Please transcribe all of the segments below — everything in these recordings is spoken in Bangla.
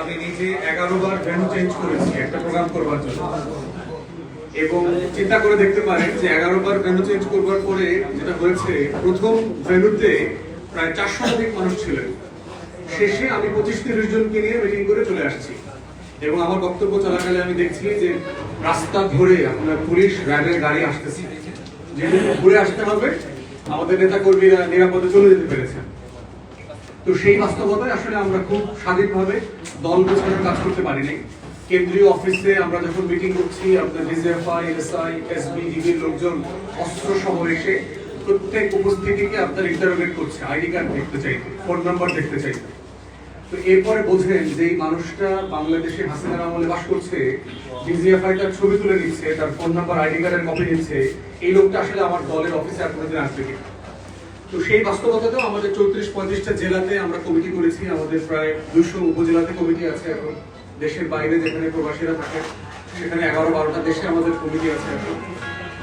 আমি নিজে এগারো বার ভ্যানু চেঞ্জ করেছি, একটা প্রোগ্রাম করবার জন্য। এবং চিন্তা করে দেখতে পারেন যে এগারো বার ভেন্যু চেঞ্জ করবার পরে যেটা হয়েছে, প্রথম ভেন্যুতে প্রায় চারশো অধিক মানুষ ছিলেন। শেষে আমি পঁচিশ তিরিশ জনকে নিয়ে মিটিং করে চলে আসছি। এবং আমার বক্তব্য চলাকালে আমি দেখছি যে রাস্তা ধরে আপনার পুলিশ র্যাবের গাড়ি আসতেছে। যেহেতু ঘুরে আসতে হবে, আমাদের নেতা কর্মীরা নিরাপদে চলে যেতে পেরেছেন। তো সেই বাস্তবতায় আসলে আমরা খুব স্বাধীনভাবে দল গোছানোর কাজ করতে পারিনি। কেন্দ্রীয় অফিসে আমরা যখন মিটিং করছি, আপনার ডিজিএফআই, এসআই, এসবি ডিবির লোকজন অস্ত্র সহ এসে প্রত্যেক উপস্থিতিকে আপনার ইন্টারোগেট করছে। আইডি কার্ড দেখতে চাইতে ফোন নাম্বার দেখতে চাই। তো এরপরে বোঝেন যে এই মানুষটা বাংলাদেশে হাসিনার আমলে বাস করছে, ডিজিএফআই তার ছবি তুলে নিচ্ছে, তার ফোন নাম্বার আইডি কার্ডের কপি নিচ্ছে। এই লোকটা আসলে আমার দলের অফিসে আর কোনোদিন আসবে কিনা। তো সেই বাস্তবতাতেও আমাদের চৌত্রিশ, পঁয়ত্রিশটা জেলাতে আমরা কমিটি করেছি। আমাদের প্রায় দুশো উপজেলাতে কমিটি আছে এখন। দেশের বাইরে যেখানে প্রবাসীরা থাকে, সেখানে এগারো, বারোটা দেশে আমাদের কমিটি আছে এখন।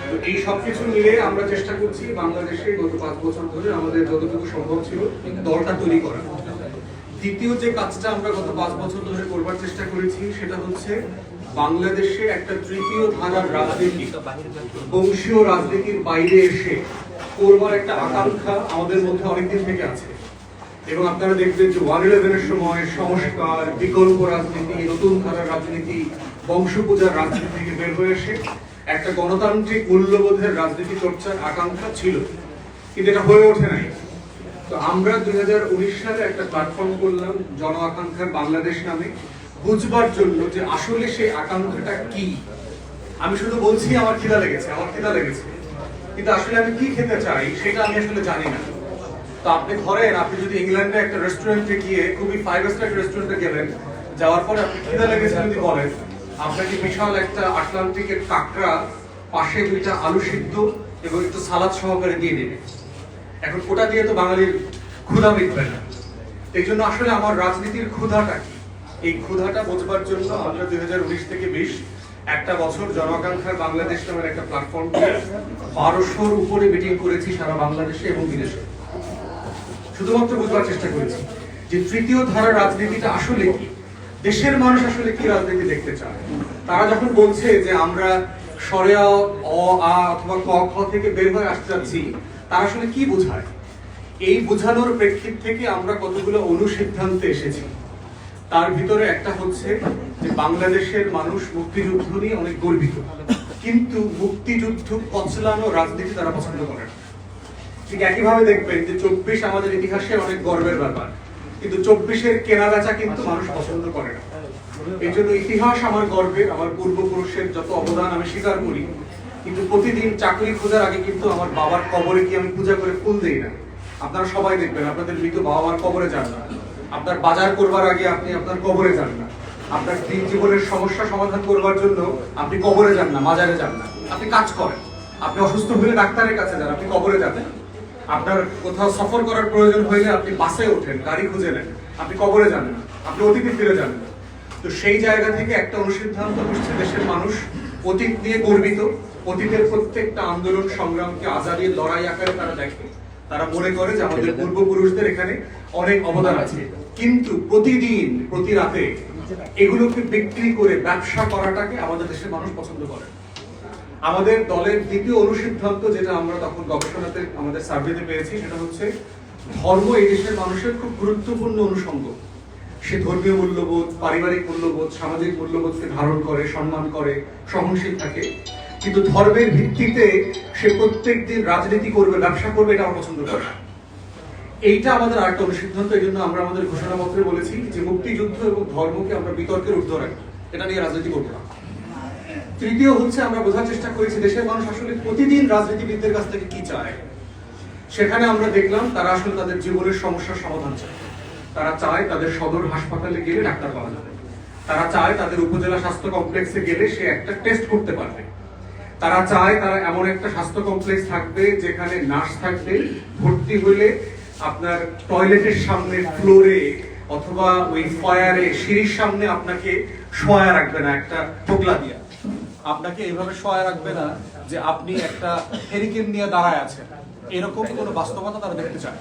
তো এই সব কিছু মিলে আমরা চেষ্টা করছি বাংলাদেশে গত পাঁচ বছর ধরে আমাদের যতটুকু সম্ভব ছিল দলটা তৈরি করা। দ্বিতীয় যে কাজটা আমরা গত পাঁচ বছর ধরে করবার চেষ্টা করেছি, সেটা হচ্ছে বাংলাদেশে একটা তৃতীয় ধারার রাজনীতি, বংশীয় রাজনীতির বাইরে এসে করবার একটা আকাঙ্ক্ষা আমাদের মধ্যে অনেকদিন থেকে আছে। এবং আপনারা দেখবেন যে ওয়ান ইলেভেনের সময় সংস্কার, বিকল্প রাজনীতি, নতুন ধারার রাজনীতি, বংশপূজার রাজনীতি থেকে বের হয়ে এসে একটা গণতান্ত্রিক মূল্যবোধের রাজনীতি চর্চার আকাঙ্ক্ষা ছিল, কিন্তু এটা হয়ে ওঠে নাই। তো আমরা দু হাজার উনিশ সালে একটা প্ল্যাটফর্ম করলাম, জন আকাঙ্ক্ষার বাংলাদেশ নামে, বুঝবার জন্য যে আসলে সেই আকাঙ্ক্ষাটা কি। আমি শুধু বলছি আমার খিদা লেগেছে, আমার খিদা লেগেছে। কিন্তু আসলে আমি কি খেতে চাই সেটা আমি আসলে জানি না। তো আপনি ধরেন, আপনি যদি ইংল্যান্ডে একটা রেস্টুরেন্টে গিয়ে খুবই ফাইভ স্টার রেস্টুরেন্টে গেলেন, যাওয়ার পরে আপনি খিদা লেগেছে যদি বলেন আপনাকে বিশাল একটা আটলান্টিকের কাঁকড়া, পাশে দুইটা আলু সিদ্ধ এবং একটু সালাদ সহকারে দিয়ে দেবে। এখন ওটা দিয়ে তো বাঙালির ক্ষুধা মিটবে না। এই জন্য আসলে আমার রাজনীতির ক্ষুধাটা কি? এই ক্ষুধাটা বোঝবার জন্য আমরা দুই হাজার উনিশ থেকে বিশ একটা বছর জনআকাঙ্ক্ষার বাংলাদেশ নামের একটা প্ল্যাটফর্ম বারোশোর উপরে মিটিং করেছি সারা বাংলাদেশে এবং বিদেশে। শুধুমাত্র বুঝবার চেষ্টা করেছি যে তৃতীয় ধারার রাজনীতিটা আসলে কি? দেশের মানুষ আসলে কি রাজনীতি দেখতে চায়? তারা যখন বলছে যে আমরা সরেয়া, অ, আ অথবা ক, খ থেকে বের হয়ে আসতে যাচ্ছি, তারা আসলে কি বোঝায়? এই বোঝানোর প্রেক্ষিত থেকে আমরা কতগুলো অনুসিদ্ধান্তে এসেছি। তার ভিতরে একটা হচ্ছে যে বাংলাদেশের মানুষ মুক্তিযুদ্ধ নিয়ে অনেক গর্বিত। কিন্তু মুক্তিযুদ্ধ কচলানো রাজনীতি তারা পছন্দ করে না। ঠিক একইভাবে দেখবেন যে চব্বিশ আমাদের ইতিহাসে অনেক গর্বের ব্যাপার। কিন্তু চব্বিশের কেনা বেচা কিন্তু মানুষ পছন্দ করে না। এই জন্য ইতিহাস আমার গর্বের আমার পূর্বপুরুষের যত অবদান আমি স্বীকার করি, কিন্তু প্রতিদিন চাকরি খোঁজার আগে কিন্তু আমার বাবার কবরে কি আমি পূজা করে ফুল দেই না? আপনারা সবাই দেখবেন, আপনাদের মৃত বাবা মার কবরে যান না। আপনার বাজার করবার আগে আপনি আপনার কবরে যান না। আপনার দিন জীবনের সমস্যা সমাধান করবার জন্য আপনি কবরে যান না, মাজারে যান না। আপনি কাজ করেন। আপনি অসুস্থ হলে ডাক্তারের কাছে যান, আপনি কবরে যান না আপনার কোথাও সফর করার প্রয়োজন হইলে আপনি বাসে ওঠেন, গাড়ি খুঁজে নেন। আপনি কবরে যান না, আপনি অতীতে ফিরে যান না। তো সেই জায়গা থেকে একটা অনুসিদ্ধান্ত হচ্ছে দেশের মানুষ, অতীত নিয়ে গর্বিত। অতীতের প্রত্যেকটা আন্দোলন সংগ্রামকে আজাদির লড়াই আকারে তারা দেখে। তারা মনে করে যে আমাদের পূর্বপুরুষদের এখানে অনেক অবদান আছে। কিন্তু প্রতিদিন প্রতি রাতে এগুলোকে বিক্রি করে ব্যবসা করাটাকে আমাদের দেশের মানুষ পছন্দ করে। আমাদের দলের দ্বিতীয় অনুসিদ্ধান্ত যেটা আমরা তখন গবেষণাতে আমাদের সার্ভেতে পেয়েছি সেটা হচ্ছে ধর্ম এই দেশের মানুষের খুব গুরুত্বপূর্ণ অনুষঙ্গ। সে ধর্মীয় মূল্যবোধ পারিবারিক মূল্যবোধ সামাজিক মূল্যবোধকে ধারণ করে সম্মান করে সহনশীল থাকে। কিন্তু ধর্মের ভিত্তিতে সে প্রত্যেক দিন রাজনীতি করবে, ব্যবসা করবে, এটা আমরা পছন্দ করে এইটা আমাদের আরেকটা অনুসিদ্ধান্ত এই জন্য আমরা আমাদের ঘোষণাপত্রে বলেছি যে মুক্তিযুদ্ধ এবং ধর্মকে আমরা বিতর্কের ঊর্ধ্ব রাখি এটা নিয়ে রাজনীতি করব না। তৃতীয় হচ্ছে আমরা বোঝার চেষ্টা করেছি দেশের মানুষ আসলে প্রতিদিন রাজনীতিবিদদের কাছ থেকে কি চায়। সেখানে আমরা দেখলাম তারা আসলে তাদের জীবনের সমস্যার সমাধান চায়। তারা চায় তাদের সদর হাসপাতালে গেলে ডাক্তার পাওয়া যাবে। তারা চায় তাদের উপজেলা স্বাস্থ্য কমপ্লেক্সে গেলে সে একটা টেস্ট করতে পারবে। তারা চায় তারা এমন একটা স্বাস্থ্য কমপ্লেক্স থাকবে যেখানে নার্স থাকবে, ভর্তি হলে আপনার টয়লেটের সামনে ফ্লোরে অথবা ওই ফয়ারে সিঁড়ির সামনে আপনাকে শোয়া রাখবে না, একটা টোকলা দিয়া আপনাকে এইভাবে শোয়া রাখবে না যে আপনি একটা হেরিকেন নিয়ে দাঁড়ায় আছেন এরকম কোনো বাস্তবতা তারা দেখতে চায়।